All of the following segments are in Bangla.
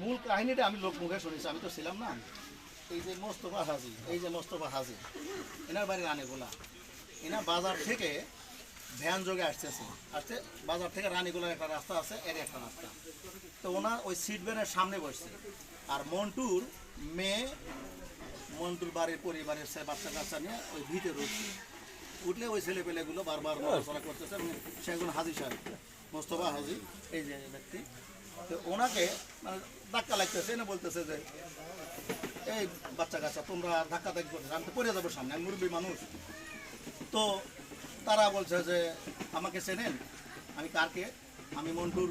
মূল কাহিনীটা আমি লোক মুখে শুনেছি আমি তো ছিলাম না। এই যে মোস্তফা হাজি এই যে মোস্তফা হাজি এনার বাড়ি রানীগোলা এনার বাজার থেকে ভ্যান যোগে আসতেছে। আসতে বাজার থেকে রানীগোলার একটা রাস্তা আছে এর একটা রাস্তা। তো ওনার ওই সিট ভ্যানের সামনে বসছে। আর মন্টুর মেয়ে মন্টুর বাড়ির পরিবারের সে বাচ্চা কাচ্চা নিয়ে ওই ভিতরে উঠছে। উঠলে ওই ছেলে পেলেগুলো বারবার নড়াচড়া করতেছে এবং সে একজন হাজি সাহেব। মোস্তফা হাজি, এই যে ব্যক্তি, তো ওনাকে মানে ধাক্কা লাগতেছে না বলতেছে যে, এই বাচ্চা কাচ্চা, তোমরা ধাক্কা ধাক্কি করতেছে আমি তো পড়ে যাব সামনে, আমি মুরব্বী মানুষ। তো তারা বলছে যে, আমাকে চেনেন? আমি কারকে? আমি মন্টুর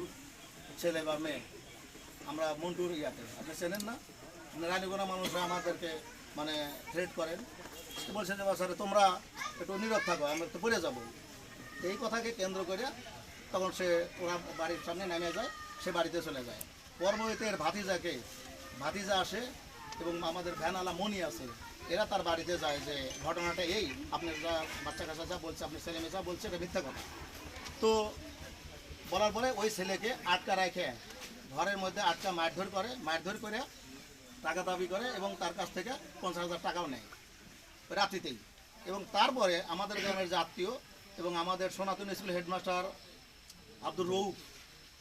ছেলে বা মেয়ে। আমরা মন্টুর ইয়াতে, আপনি চেনেন না? রানীগোনা মানুষরা আমাদেরকে মানে থ্রেট করেন। বলছে যে স্যার, তোমরা একটু নীরব থাকো, আমরা তো পড়ে যাব। এই কথাকে কেন্দ্র করে তখন সে ওরা বাড়ির সামনে নেমে যায়, সে বাড়িতে চলে যায়। পরবর্তীতে এর ভাতিজাকে, ভাতিজা আসে এবং আমাদের ভ্যানওয়ালা মনি আছে, এরা তার বাড়িতে যায় যে ঘটনাটা এই আপনার যা বাচ্চা কাচ্চা যা বলছে, আপনি ছেলে মেয়ে যা বলছে, এটা মিথ্যা কথা। তো বলার পরে ওই ছেলেকে আটকা রাখে ঘরের মধ্যে আটকা মারধর করে মারধর করে টাকা দাবি করে এবং তার কাছ থেকে পঞ্চাশ হাজার টাকাও নেয় রাত্রিতেই। এবং তারপরে আমাদের গ্রামের যে আত্মীয় এবং আমাদের সনাতন স্কুল হেডমাস্টার আব্দুর রৌফ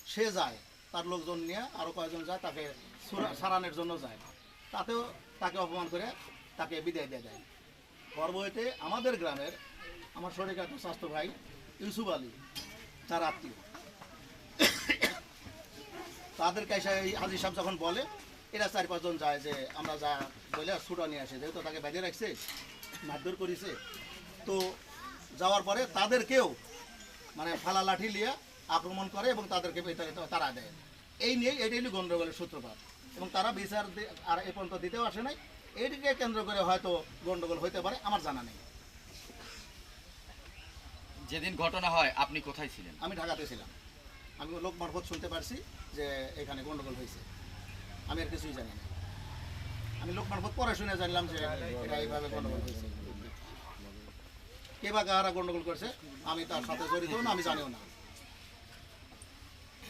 সে যায়, তার লোকজন নিয়ে আরও কয়েকজন যায়, তাকে সুরা- সারানোর জন্য যায়। তাতেও তাকে অপমান করে তাকে বিদায় দিয়ে দেয়। পরবর্তীতে আমাদের গ্রামের আমার শরীর একটা স্বাস্থ্য ভাই ইউসুফ আলী, তার আত্মীয়। তাদের কাছে হাজির সাহেব যখন বলে, এরা চার পাঁচজন যায় যে আমরা যা বলে ছুটা নিয়ে আসে, যেহেতু তাকে বেঁধে রাখছে, মারধর করেছে, তো যাওয়ার পরে তাদেরকেও মানে ফালা লাঠি নিয়ে আক্রমণ করে এবং তাদেরকে তারা দেয়। এই নিয়ে এটাই হলো গণ্ডগোলের সূত্রপাত। এবং তারা বিচার আর এ পর্যন্ত দিতেও আসে নাই। এইটিকে কেন্দ্র করে হয়তো গণ্ডগোল হইতে পারে আমার জানা নেই। যেদিন ঘটনা হয় আপনি কোথায় ছিলেন? আমি ঢাকাতে ছিলাম। আমি লোক মারফত শুনতে পারছি যে এখানে গণ্ডগোল হয়েছে আমি আর কিছুই জানি না। আমি লোক মারফত পরে শুনে জানলাম যে এটা এইভাবে গণ্ডগোল হয়েছে কে বা কাহারা গণ্ডগোল করছে আমি তার সাথে জড়িত না আমি জানিও না।